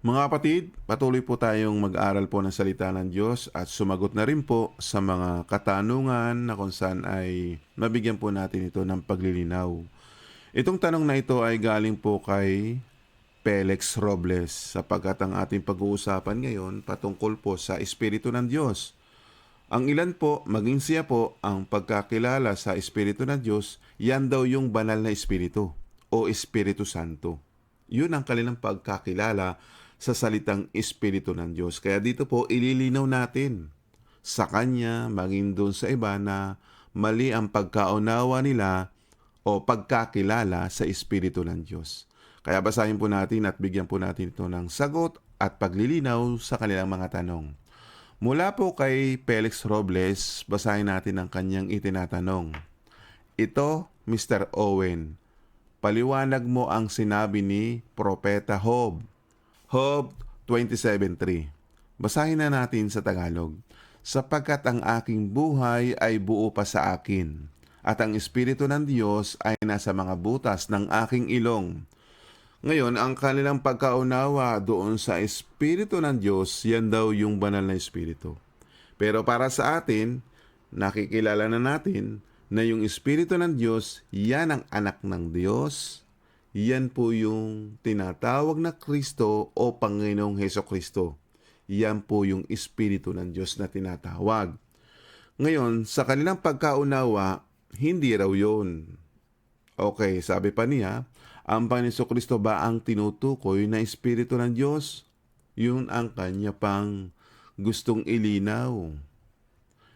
Mga kapatid, patuloy po tayong mag-aral po ng salita ng Diyos at sumagot na rin po sa mga katanungan na kung saan ay mabigyan po natin ito ng paglilinaw. Itong tanong na ito ay galing po kay Felix Robles sapagkat ang ating pag-uusapan ngayon patungkol po sa Espiritu ng Diyos. Ang ilan po, maging siya po, ang pagkakilala sa Espiritu ng Diyos, yan daw yung banal na Espiritu o Espiritu Santo. Yun ang kanilang pagkakilala sa salitang Espiritu ng Diyos. Kaya dito po, ililinaw natin sa Kanya, maging doon sa iba na mali ang pagkaunawa nila o pagkakilala sa Espiritu ng Diyos. Kaya basahin po natin at bigyan po natin ito ng sagot at paglilinaw sa kanilang mga tanong. Mula po kay Felix Robles, basahin natin ang kanyang itinatanong. Ito, Mr. Owen, paliwanag mo ang sinabi ni Propeta Job. Job 27.3 Basahin na natin sa Tagalog. Sapagkat ang aking buhay ay buo pa sa akin, at ang Espiritu ng Diyos ay nasa mga butas ng aking ilong. Ngayon, ang kanilang pagkaunawa doon sa Espiritu ng Diyos, yan daw yung banal na Espiritu. Pero para sa atin, nakikilala na natin na yung Espiritu ng Diyos, yan ang anak ng Diyos. Yan po yung tinatawag na Kristo o Panginoong Heso Kristo. Yan po yung Espiritu ng Diyos na tinatawag. Ngayon, sa kanilang pagkaunawa, hindi raw yun. Okay, sabi pa niya, ang Panginoon Kristo ba ang tinutukoy na Espiritu ng Diyos? Yun ang kanya pang gustong ilinaw.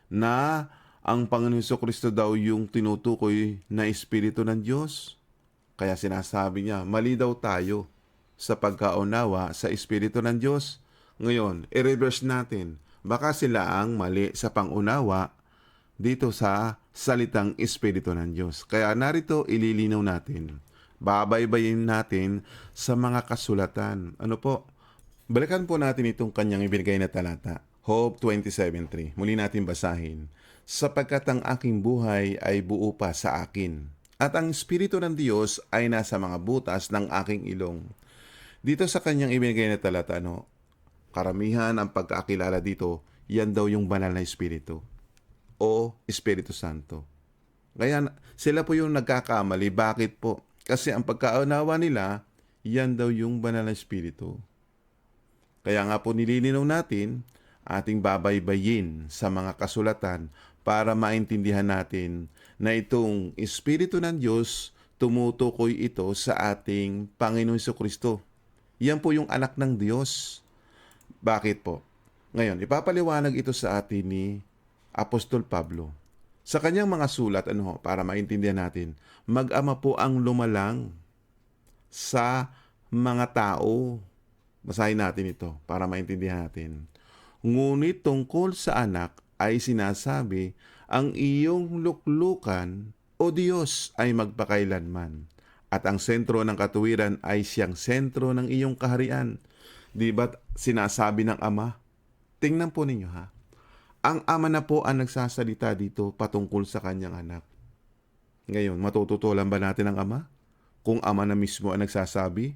Na ang Panginoon Kristo daw yung tinutukoy na Espiritu ng Diyos. Kaya sinasabi niya, mali daw tayo sa pagkaunawa sa Espiritu ng Diyos. Ngayon, i-reverse natin. Baka sila ang mali sa pangunawa dito sa salitang Espiritu ng Diyos. Kaya narito ililinaw natin. Babaybayin natin sa mga kasulatan. Ano po? Balikan po natin itong kanyang ibinigay na talata. Hope 27.3. Muli natin basahin. Sapagkat ang aking buhay ay buo pa sa akin. At ang Espiritu ng Diyos ay nasa mga butas ng aking ilong. Dito sa kanyang ibinigay na talata, no, karamihan ang pagkakilala dito, yan daw yung banal na Espiritu o Espiritu Santo. Kaya sila po yung nagkakamali. Bakit po? Kasi ang pagkaunawa nila, yan daw yung banal na Espiritu. Kaya nga po nililinaw natin, ating babaybayin sa mga kasulatan para maintindihan natin na itong Espiritu ng Diyos, tumutukoy ito sa ating Panginoon Kristo. Yan po yung anak ng Diyos. Bakit po? Ngayon, ipapaliwanag ito sa atin ni Apostol Pablo. Sa kanyang mga sulat, ano, para maintindihan natin, mag-ama po ang lumalang sa mga tao. Basahin natin ito para maintindihan natin. Ngunit tungkol sa anak ay sinasabi, ang iyong luklukan o Diyos ay magpakailanman. At ang sentro ng katuwiran ay siyang sentro ng iyong kaharian. Di ba't sinasabi ng Ama? Tingnan po ninyo ha. Ang Ama na po ang nagsasalita dito patungkol sa kanyang anak. Ngayon, matututulan ba natin ang Ama? Kung Ama na mismo ang nagsasabi?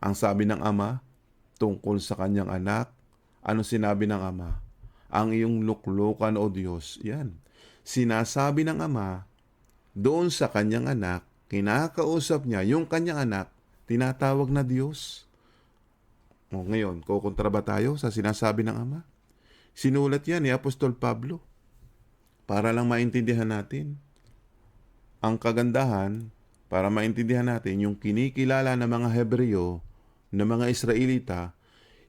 Ang sabi ng Ama tungkol sa kanyang anak, ano sinabi ng Ama? Ang iyong luklukan o Diyos, yan. Sinasabi ng Ama doon sa kanyang anak, kinakausap niya yung kanyang anak, tinatawag na Diyos. O ngayon, kukontra ba tayo sa sinasabi ng Ama? Sinulat yan ni Apostol Pablo para lang maintindihan natin. Ang kagandahan, para maintindihan natin, yung kinikilala ng mga Hebreo, ng mga Israelita,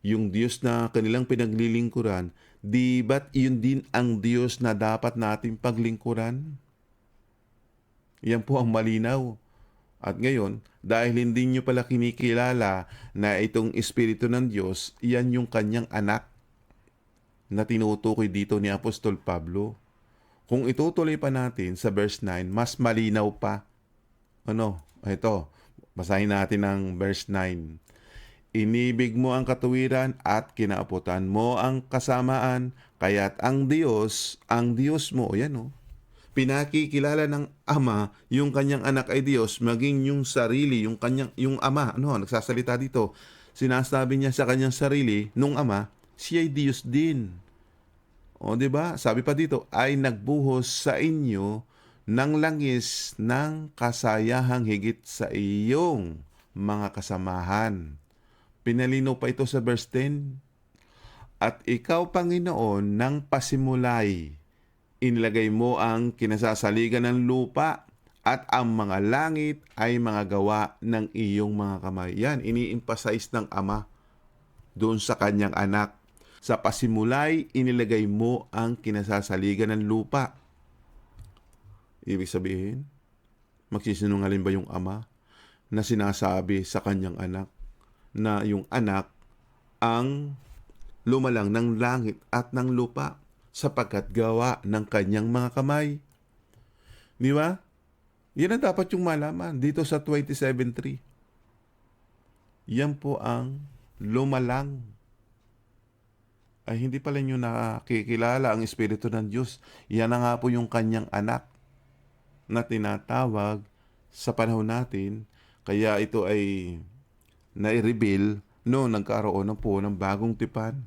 yung Diyos na kanilang pinaglilingkuran, di ba't yun din ang Diyos na dapat nating paglingkuran? Yan po ang malinaw. At ngayon, dahil hindi nyo pala kinikilala na itong Espiritu ng Diyos, yan yung kanyang anak na tinutukoy dito ni Apostol Pablo. Kung itutuloy pa natin sa verse 9, mas malinaw pa. Ano? Ito, basahin natin ang verse 9. Inibig mo ang katuwiran at kinaaputan mo ang kasamaan, kaya't ang Diyos, ang Diyos mo, yan o, pinakikilala ng Ama, yung kanyang anak ay Diyos, maging yung sarili, yung kanyang, yung Ama, ano, nagsasalita dito, sinasabi niya sa kanyang sarili, nung ama, siya ay Diyos din. O, di ba? Sabi pa dito, ay nagbuhos sa inyo ng langis ng kasayahang higit sa iyong mga kasamahan. Pinalino pa ito sa verse 10. At ikaw, Panginoon, ng pasimulay, inilagay mo ang kinasasaligan ng lupa at ang mga langit ay mga gawa ng iyong mga kamay. Yan, ini-emphasize ng Ama doon sa kanyang anak. Sa pasimulay, inilagay mo ang kinasasaligan ng lupa. Ibig sabihin, magsisinungaling ba yung ama na sinasabi sa kanyang anak na yung anak ang lumalang ng langit at ng lupa sapagkat gawa ng kanyang mga kamay. Di ba? Yan ang dapat yung malaman dito sa 27.3. Yan po ang lumalang ay hindi pala nyo nakikilala ang Espiritu ng Diyos. Yan na nga po yung kanyang anak na tinatawag sa panahon natin. Kaya ito ay nai-reveal no nagkaroon ng po ng bagong tipan.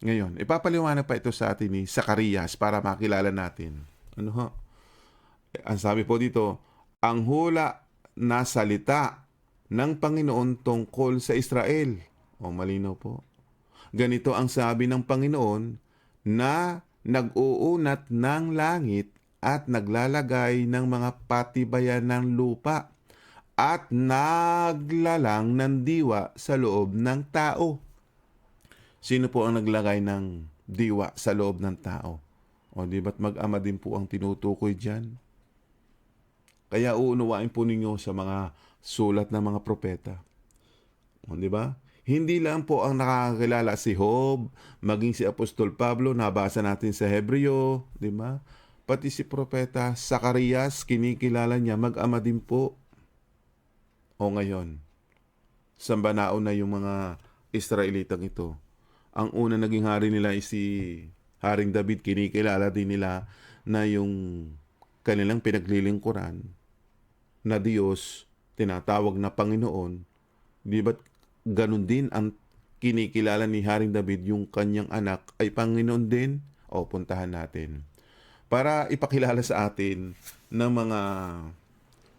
Ngayon, ipapaliwanag pa ito sa atin ni Zacarias para makilala natin. Ano ho? Ang sabi po dito, ang hula na salita ng Panginoon tungkol sa Israel. O malinaw po. Ganito ang sabi ng Panginoon na nag-uunat ng langit at naglalagay ng mga patibayan ng lupa at naglalang ng diwa sa loob ng tao. Sino po ang naglagay ng diwa sa loob ng tao? O di ba't mag-ama din po ang tinutukoy dyan? Kaya uunawain po ninyo sa mga sulat ng mga propeta. O di ba? Hindi lang po ang nakakakilala si Job, maging si Apostol Pablo, nabasa natin sa Hebreo, di ba? Pati si Propeta Zacarias, kinikilala niya, mag-ama din po. O ngayon, sambanao na yung mga Israelitang ito. Ang una naging hari nila ay si Haring David, kinikilala din nila na yung kanilang pinaglilingkuran na Diyos, tinatawag na Panginoon, di ba't ganun din ang kinikilala ni Haring David yung kanyang anak ay Panginoon din? O puntahan natin. Para ipakilala sa atin ng mga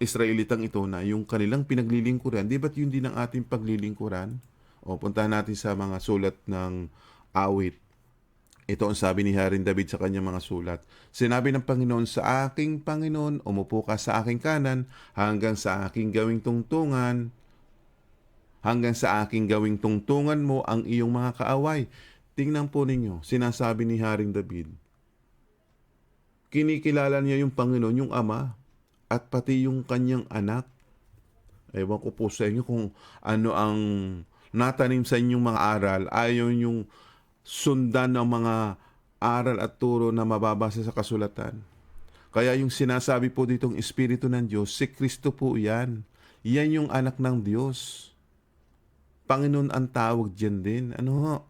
Israelitang ito na yung kanilang pinaglilingkuran, di ba't yun din ang ating paglilingkuran? O puntahan natin sa mga sulat ng awit. Ito ang sabi ni Haring David sa kanyang mga sulat. Sinabi ng Panginoon, sa aking Panginoon, umupo ka sa aking kanan hanggang sa aking gawing tungtungan, hanggang sa aking gawing tungtungan mo ang iyong mga kaaway. Tingnan po ninyo, sinasabi ni Haring David. Kinikilala niya yung Panginoon, yung Ama, at pati yung kanyang anak. Ewan ko po sa inyo kung ano ang natanim sa inyong mga aral. Ayaw yung sundan ng mga aral at turo na mababasa sa kasulatan. Kaya yung sinasabi po ditong Espiritu ng Diyos, si Kristo po yan. Yan yung anak ng Diyos. Panginoon ang tawag dyan din. Ano?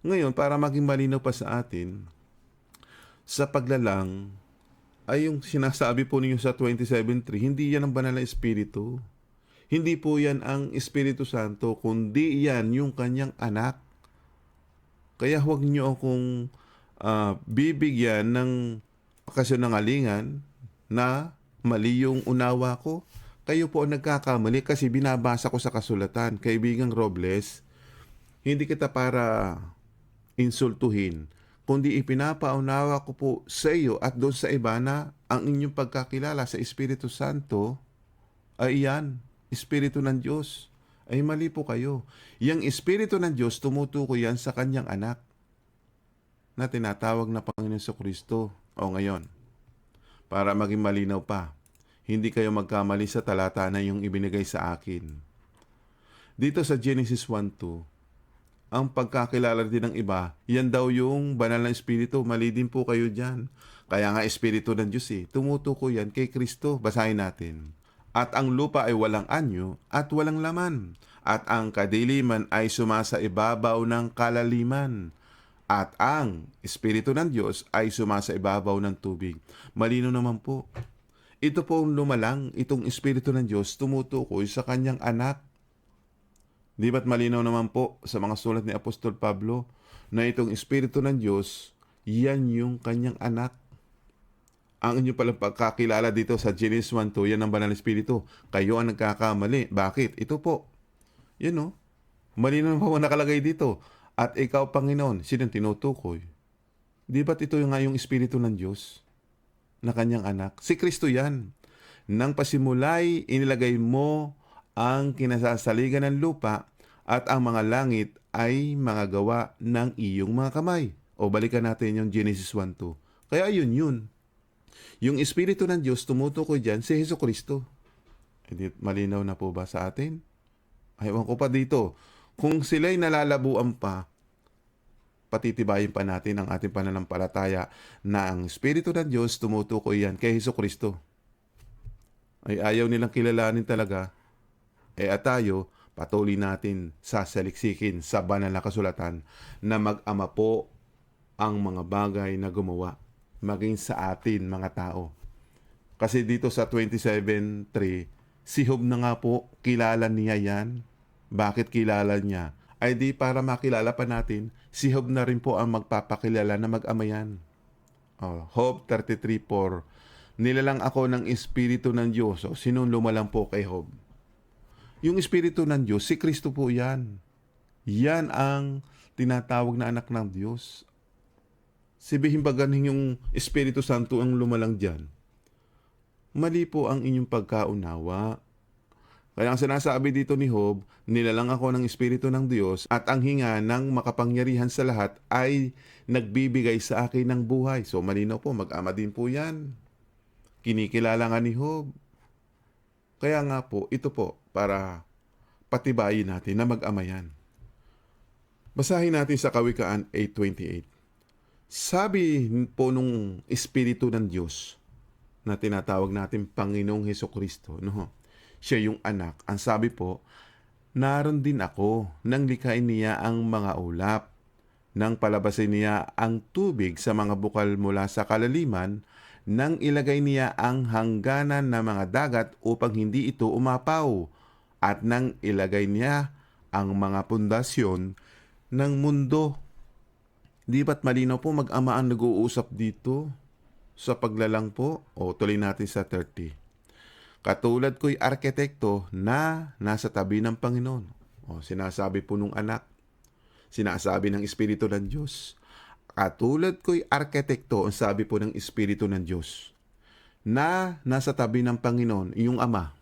Ngayon, para maging malinaw pa sa atin, sa paglalang, ay yung sinasabi po ninyo sa 27.3, hindi yan ang banal na Espiritu. Hindi po yan ang Espiritu Santo, kundi yan yung kanyang anak. Kaya huwag niyo akong uh, bibigyan ng kasinungalingan na mali yung unawa ko. Kayo po ang nagkakamali kasi binabasa ko sa kasulatan. Kaibigang Robles, hindi kita para insultuhin, kundi ipinapaunawa ko po sa iyo at doon sa iba na ang inyong pagkakilala sa Espiritu Santo ay iyan, Espiritu ng Diyos. Ay mali po kayo. Yang Espiritu ng Diyos tumutukoy yan sa kanyang anak na tinatawag na Panginoon sa Kristo. O ngayon, para maging malinaw pa, hindi kayo magkamali sa talata na yung ibinigay sa akin. Dito sa Genesis 1.2, ang pagkakilala din ng iba, yan daw yung banal na espiritu. Mali din po kayo dyan. Kaya nga espiritu ng Diyos eh. Tumutuko yan kay Kristo. Basahin natin. At ang lupa ay walang anyo at walang laman. At ang kadiliman ay sumasa ibabaw ng kalaliman. At ang espiritu ng Diyos ay sumasa ibabaw ng tubig. Malino naman po. Ito po ang lumalang, itong espiritu ng Diyos tumutukoy sa kanyang anak Di ba't malinaw naman po sa mga sulat ni Apostol Pablo na itong Espiritu ng Diyos, yan yung kanyang anak. Ang inyo palang pagkakilala dito sa Genesis 1.2, yan ang banal na Espiritu. Kayo ang nagkakamali. Bakit? Ito po. Yan o. Malinaw po nakalagay dito. At ikaw, Panginoon, sinong tinutukoy? Di ba't ito yung nga yung Espiritu ng Diyos na kanyang anak? Si Kristo yan. Nang pasimulay, inilagay mo ang kinasasaligan ng lupa at ang mga langit ay mga gawa ng iyong mga kamay. O balikan natin yung Genesis 1.2. Kaya yun yun. Yung Espiritu ng Diyos tumutukoy dyan si Heso Kristo. Hindi malinaw na po ba sa atin? Ayaw ko pa dito. Kung sila'y nalalabuan pa, patitibayin pa natin ang ating pananampalataya na ang Espiritu ng Diyos tumutukoy yan kay Heso Kristo. Ay ayaw nilang kilalanin talaga. Eh at tayo, patuloy natin sasaliksikin sa banal na kasulatan na mag-ama po ang mga bagay na gumawa maging sa atin mga tao. Kasi dito sa 27.3, si Job na nga po, kilala niya yan. Bakit kilala niya? Ay di para makilala pa natin, si Job na rin po ang magpapakilala na mag-ama yan. Oh, Job 33.4 Nilalang ako ng Espiritu ng Diyos. O, sinong lumalang po kay Job? Yung Espiritu ng Diyos, si Kristo po yan. Yan ang tinatawag na anak ng Diyos. Sabihin ba ganing yung Espiritu Santo ang lumalang dyan? Mali po ang inyong pagkaunawa. Kaya ang sinasabi dito ni Job, nilalang ako ng Espiritu ng Diyos at ang hinga ng makapangyarihan sa lahat ay nagbibigay sa akin ng buhay. So malinaw po, mag-ama din po yan. Kinikilala nga ni Job. Kaya nga po, ito po, para patibayin natin na mag-ama yan. Basahin natin sa Kawikaan 8.28. Sabi po nung Espiritu ng Diyos na tinatawag natin Panginoong Heso Kristo, no? siya yung anak. Ang sabi po, naroon din ako nang likhain niya ang mga ulap, nang palabasin niya ang tubig sa mga bukal mula sa kalaliman, nang ilagay niya ang hangganan ng mga dagat upang hindi ito umapaw, at nang ilagay niya ang mga pundasyon ng mundo. Di ba't malinaw po mag-ama ang nag-uusap dito sa paglalang po? O tuloy natin sa 30. Katulad ko'y arkitekto na nasa tabi ng Panginoon. O sinasabi po nung anak. Sinasabi ng Espiritu ng Diyos. Katulad ko'y arkitekto, ang sabi po ng Espiritu ng Diyos. Na nasa tabi ng Panginoon, iyong Ama.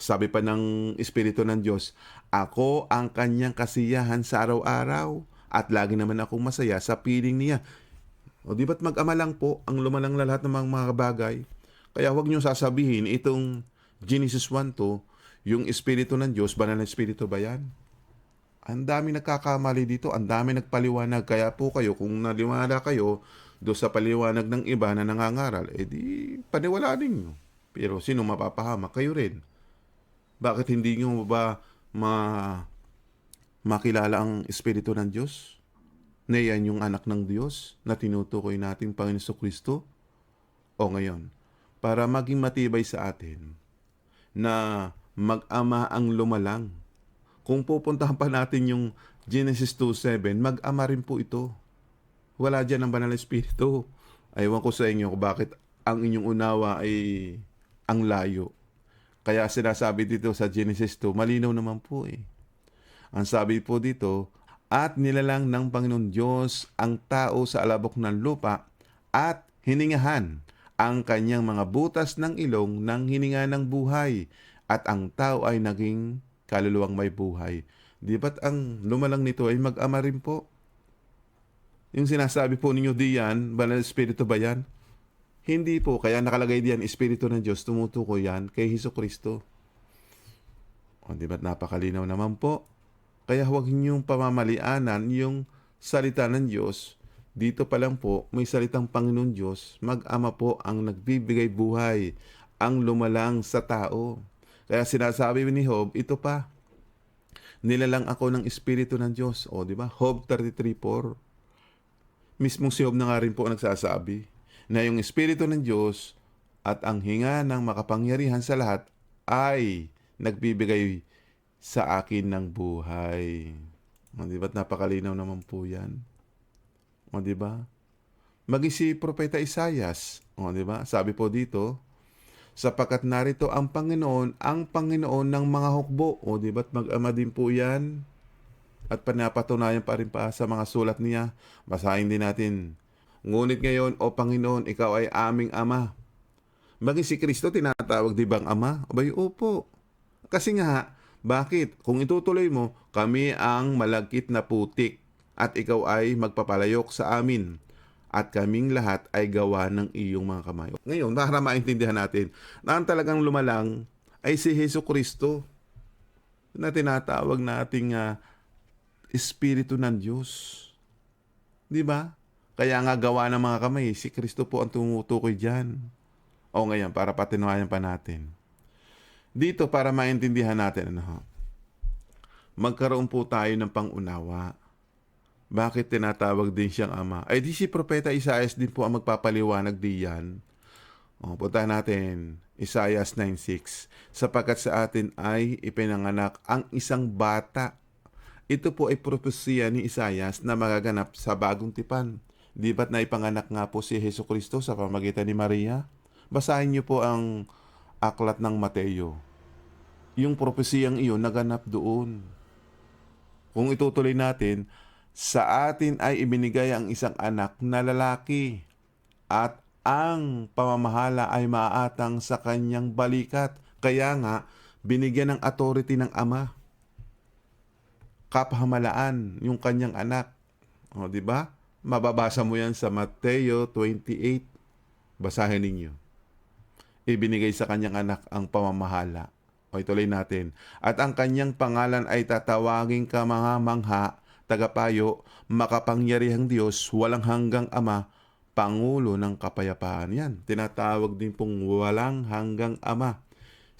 Sabi pa ng Espiritu ng Diyos, Ako ang kanyang kasiyahan sa araw-araw at lagi naman akong masaya sa piling niya. O di ba't mag-ama lang po ang lumalang na lahat ng mga, bagay? Kaya huwag niyo sasabihin itong Genesis 1 to, yung Espiritu ng Diyos, banal na Espiritu ba yan? Ang dami nagkakamali dito, ang dami nagpaliwanag. Kaya po kayo, kung naliwala kayo do sa paliwanag ng iba na nangangaral, edi paniwalaan ninyo. Pero sino mapapahama? Kayo rin. Bakit hindi nyo ba ma makilala ang Espiritu ng Diyos? Na yan yung anak ng Diyos na tinutukoy natin Panginoon Kristo? O ngayon, para maging matibay sa atin na mag-ama ang lumalang. Kung pupuntahan pa natin yung Genesis 2.7, mag-ama rin po ito. Wala dyan ang banal na Espiritu. Aywan ko sa inyo kung bakit ang inyong unawa ay ang layo. Kaya sinasabi dito sa Genesis 2, malinaw naman po eh. Ang sabi po dito, at nilalang ng Panginoon Diyos ang tao sa alabok ng lupa at hiningahan ang kanyang mga butas ng ilong ng hininga ng buhay at ang tao ay naging kaluluwang may buhay. Di ba't ang lumalang nito ay mag-ama rin po? Yung sinasabi po ninyo diyan, banal espiritu ba yan? Hindi po, kaya nakalagay diyan, espiritu ng Diyos, tumutukoy yan kay Hesus Kristo. O di ba't napakalinaw naman po? Kaya huwag niyong pamamalianan yung salita ng Diyos. Dito pa lang po, may salitang Panginoon Diyos, mag-ama po ang nagbibigay buhay, ang lumalang sa tao. Kaya sinasabi ni Job, ito pa, nilalang ako ng Espiritu ng Diyos. O, di ba? Job 33.4. Mismong si Job na nga rin po nagsasabi na yung Espiritu ng Diyos at ang hinga ng makapangyarihan sa lahat ay nagbibigay sa akin ng buhay. O, di napakalinaw naman po yan? O, di ba? Maging si Propeta Isayas. O, di ba? Sabi po dito, sapagkat narito ang Panginoon, ang Panginoon ng mga hukbo. O, di ba't mag-ama din po yan? At panapatunayan pa rin pa sa mga sulat niya. Basahin din natin. Ngunit ngayon, O Panginoon, ikaw ay aming ama. Maging si Kristo, tinatawag di bang ama? Abay, opo. Kasi nga, bakit? Kung itutuloy mo, kami ang malagkit na putik at ikaw ay magpapalayok sa amin at kaming lahat ay gawa ng iyong mga kamay. Ngayon, para maintindihan natin na ang talagang lumalang ay si Heso Kristo na tinatawag nating ah, Espiritu ng Diyos. Di ba? Kaya nga gawa ng mga kamay, si Kristo po ang tumutukoy dyan. O ngayon, para patinuhayan pa natin. Dito, para maintindihan natin, ano ho, magkaroon po tayo ng pangunawa. Bakit tinatawag din siyang ama? Ay di si Propeta Isaias din po ang magpapaliwanag diyan. O, punta natin, Isaias 9.6. Sapagkat sa atin ay ipinanganak ang isang bata. Ito po ay propesya ni Isaias na magaganap sa bagong tipan. Di ba't naipanganak nga po si Heso Kristo sa pamagitan ni Maria? Basahin niyo po ang aklat ng Mateo. Yung propesiyang iyon naganap doon. Kung itutuloy natin, sa atin ay ibinigay ang isang anak na lalaki at ang pamamahala ay maaatang sa kanyang balikat. Kaya nga, binigyan ng authority ng ama. Kapahamalaan yung kanyang anak. O, di ba? Mababasa mo yan sa Mateo 28. Basahin ninyo. Ibinigay sa kanyang anak ang pamamahala. O ituloy natin. At ang kanyang pangalan ay tatawaging kamangha-mangha, tagapayo, makapangyarihang Diyos, walang hanggang Ama, Pangulo ng Kapayapaan. Yan, tinatawag din pong walang hanggang Ama.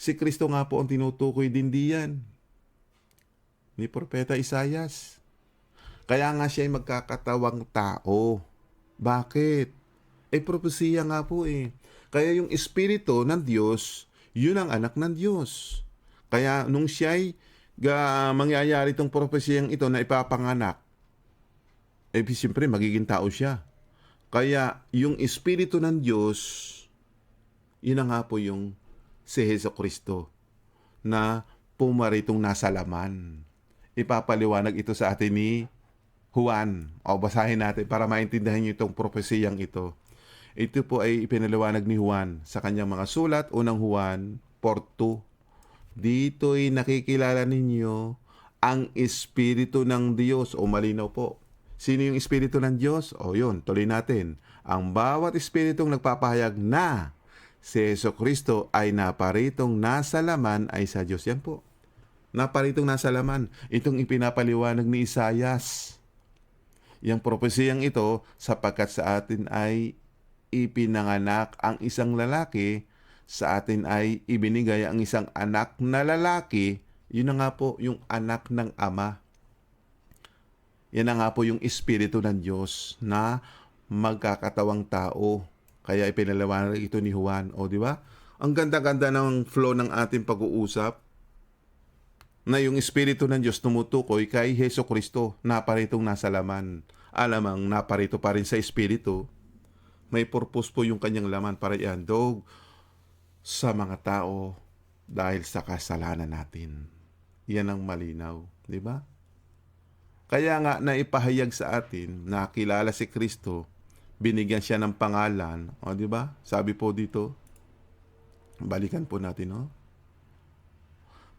Si Kristo nga po ang tinutukoy din diyan ni Propeta Isayas. Kaya nga siya ay magkakatawang tao. Bakit? Eh, propesiya nga po eh. Kaya yung Espiritu ng Diyos, yun ang anak ng Diyos. Kaya nung siya ay ga, mangyayari itong propesiyang ito na ipapanganak, eh siyempre magiging tao siya. Kaya yung Espiritu ng Diyos, yun na nga po yung si Heso Kristo na pumaritong nasa laman. Ipapaliwanag ito sa atin ni Juan. O basahin natin para maintindihan niyo itong propesiyang ito. Ito po ay ipinaliwanag ni Juan sa kanyang mga sulat. Unang Juan 4.2 Dito'y nakikilala ninyo ang Espiritu ng Diyos. O malinaw po. Sino yung Espiritu ng Diyos? O yun, tuloy natin. Ang bawat Espiritong nagpapahayag na si Yeso Kristo ay naparitong nasa laman ay sa Diyos. Yan po. Naparitong nasa laman. Itong ipinapaliwanag ni Isayas. Yang propesiyang ito sapagkat sa atin ay ipinanganak ang isang lalaki, sa atin ay ibinigay ang isang anak na lalaki, yun na nga po yung anak ng ama. Yan na nga po yung Espiritu ng Diyos na magkakatawang tao. Kaya ipinalawanag ito ni Juan. O, di ba? Ang ganda-ganda ng flow ng ating pag-uusap na yung Espiritu ng Diyos tumutukoy kay Heso Kristo na paritong nasa laman. Alamang naparito pa rin sa Espiritu, may purpose po yung kanyang laman para iandog sa mga tao dahil sa kasalanan natin. Yan ang malinaw, di ba? Kaya nga naipahayag sa atin na kilala si Kristo, binigyan siya ng pangalan, o di ba? Sabi po dito, balikan po natin, no?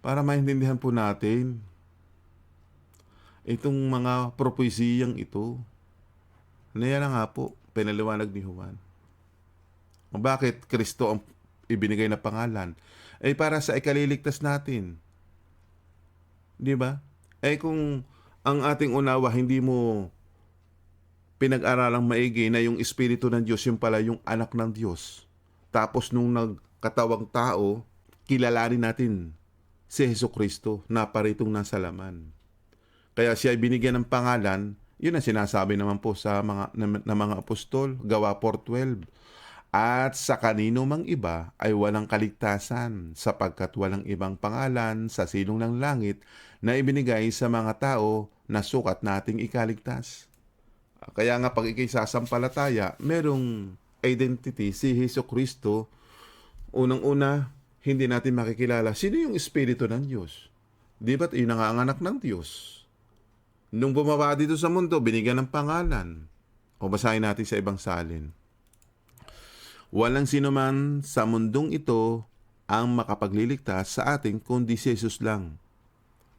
Para maintindihan po natin itong mga propesiyang ito. Na yan nga po, pinaliwanag ni Juan. Bakit Kristo ang ibinigay na pangalan? Eh para sa ikaliligtas natin. Di ba? Eh kung ang ating unawa hindi mo pinag-aralang maigi na yung Espiritu ng Diyos yung pala yung anak ng Diyos. Tapos nung nagkatawang tao, kilalanin natin si Heso Kristo na paritong nasa laman. Kaya siya ay binigyan ng pangalan, yun ang sinasabi naman po sa mga na, na mga apostol, Gawa 4:12. At sa kanino mang iba ay walang kaligtasan sapagkat walang ibang pangalan sa silong ng langit na ibinigay sa mga tao na sukat nating ikaligtas. Kaya nga pag ikay sasampalataya, merong identity si Heso Kristo. Unang-una, hindi natin makikilala sino yung Espiritu ng Diyos. Di ba't yung nanganganak ng Diyos? Nung bumaba dito sa mundo, binigyan ng pangalan. O basahin natin sa ibang salin. Walang sino man sa mundong ito ang makapagliligtas sa atin kundi si Jesus lang.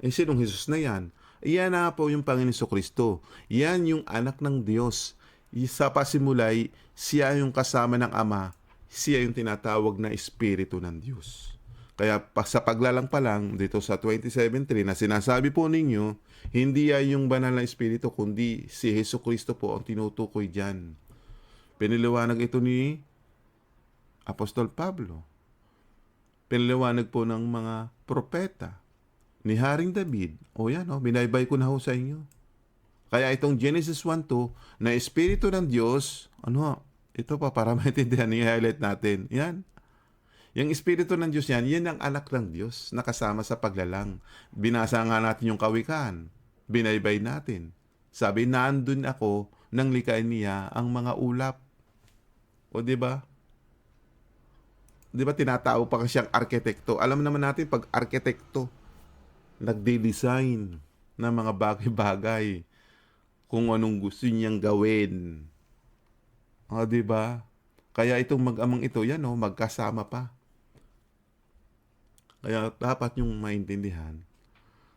Eh, sinong Jesus na yan? Iyan na po yung Panginoon Kristo. Yan yung anak ng Diyos. Sa pasimulay, siya yung kasama ng Ama. Siya yung tinatawag na Espiritu ng Diyos. Kaya sa paglalang pa lang dito sa 27.3 na sinasabi po ninyo, hindi yan yung banal na Espiritu, kundi si Heso Kristo po ang tinutukoy dyan. Piniliwanag ito ni Apostol Pablo. Piniliwanag po ng mga propeta ni Haring David. O yan, o, binaybay ko na ho sa inyo. Kaya itong Genesis 1.2 na Espiritu ng Diyos, ano, ito pa para maintindihan, i-highlight natin. Yan. Yung Espiritu ng Diyos yan, yan ang anak ng Diyos na kasama sa paglalang. Binasa nga natin yung kawikaan. Binaybay natin. Sabi, nandun ako nang likain niya ang mga ulap. O di ba? Di ba tinatawag pa siyang arkitekto? Alam naman natin pag arkitekto, nagde-design ng mga bagay-bagay kung anong gusto niyang gawin. O, di ba? Kaya itong mag-amang ito, yan o, magkasama pa. Kaya dapat yung maintindihan.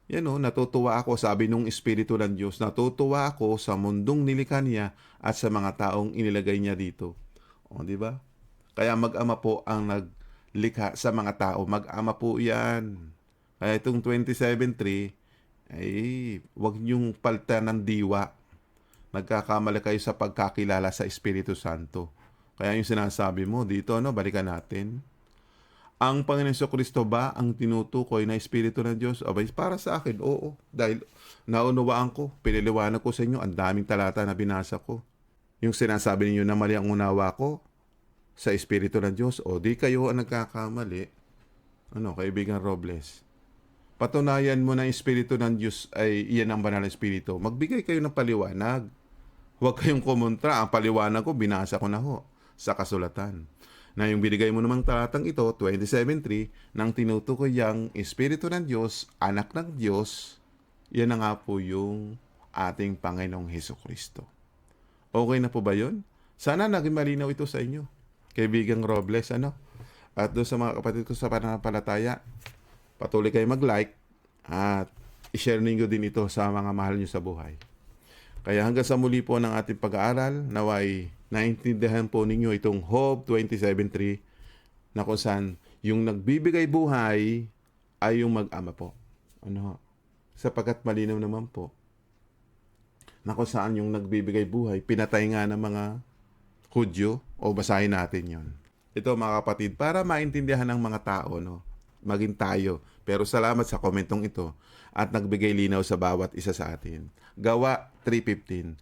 Yan o, natutuwa ako, sabi nung Espiritu ng Diyos, natutuwa ako sa mundong nilikha niya at sa mga taong inilagay niya dito. O, di ba? Kaya mag-ama po ang naglikha sa mga tao. Mag-ama po yan. Kaya itong 27.3, ay wag niyong palta ng diwa. Nagkakamali kayo sa pagkakilala sa Espiritu Santo. Kaya yung sinasabi mo dito, no, balikan natin. Ang Panginoon Kristo ba ang tinutukoy na Espiritu ng Diyos? Abay, para sa akin, oo. Dahil naunawaan ko, piniliwanag ko sa inyo, ang daming talata na binasa ko. Yung sinasabi ninyo na mali ang unawa ko sa Espiritu ng Diyos, o di kayo ang nagkakamali. Ano, kaibigan Robles? patunayan mo na Espiritu ng Diyos ay iyan ang banal na Espiritu, magbigay kayo ng paliwanag. Huwag kayong kumontra. Ang paliwanag ko, binasa ko na ho sa kasulatan. Na yung binigay mo namang talatang ito, 27.3, nang tinutukoy yung Espiritu ng Diyos, anak ng Diyos, yan na nga po yung ating Panginoong Heso Kristo. Okay na po ba yun? Sana naging malinaw ito sa inyo. Kaibigang Robles, ano? At doon sa mga kapatid ko sa pananampalataya, Patuloy kayo mag-like at i-share ninyo din ito sa mga mahal nyo sa buhay. Kaya hanggang sa muli po ng ating pag-aaral, naway naintindihan po ninyo itong Hope 27.3 na kung saan yung nagbibigay buhay ay yung mag-ama po. Ano? Sapagkat malinaw naman po na kung saan yung nagbibigay buhay, pinatay nga ng mga Hudyo o basahin natin yon. Ito mga kapatid, para maintindihan ng mga tao, no? maging tayo. Pero salamat sa komentong ito at nagbigay linaw sa bawat isa sa atin. Gawa 3.15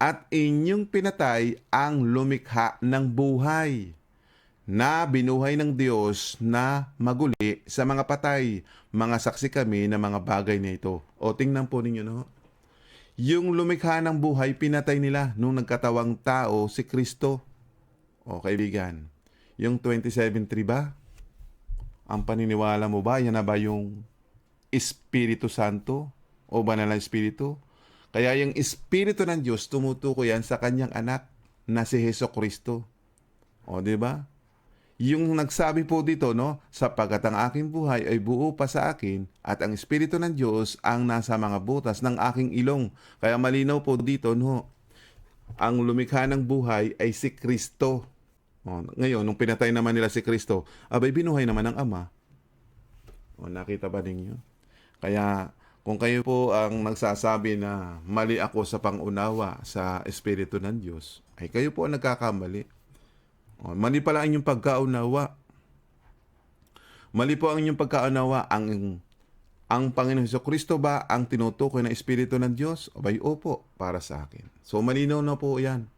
At inyong pinatay ang lumikha ng buhay na binuhay ng Diyos na maguli sa mga patay. Mga saksi kami ng mga bagay na ito. O tingnan po ninyo no. Yung lumikha ng buhay, pinatay nila nung nagkatawang tao si Kristo. O kaibigan, yung 27.3 ba? ang paniniwala mo ba, yan na ba yung Espiritu Santo o banal na Espiritu? Kaya yung Espiritu ng Diyos tumutukoy yan sa kanyang anak na si Heso Kristo. O, di ba? Yung nagsabi po dito, no, sapagkat ang aking buhay ay buo pa sa akin at ang Espiritu ng Diyos ang nasa mga butas ng aking ilong. Kaya malinaw po dito, no, ang lumikha ng buhay ay si Kristo. O, ngayon, nung pinatay naman nila si Kristo, abay binuhay naman ng Ama. O, nakita ba ninyo? Kaya, kung kayo po ang nagsasabi na mali ako sa pangunawa sa Espiritu ng Diyos, ay kayo po ang nagkakamali. O, mali pala ang inyong pagkaunawa. Mali po ang inyong pagkaunawa. Ang, ang Panginoon Heso Kristo ba ang tinutukoy na Espiritu ng Diyos? Abay, opo, para sa akin. So, malinaw na po yan.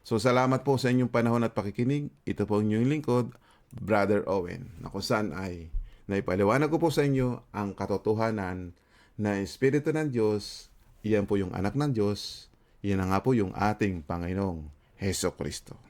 So salamat po sa inyong panahon at pakikinig. Ito po ang inyong lingkod, Brother Owen, na kung saan ay naipaliwanag ko po sa inyo ang katotohanan na Espiritu ng Diyos, iyan po yung anak ng Diyos, iyan na nga po yung ating Panginoong Heso Kristo.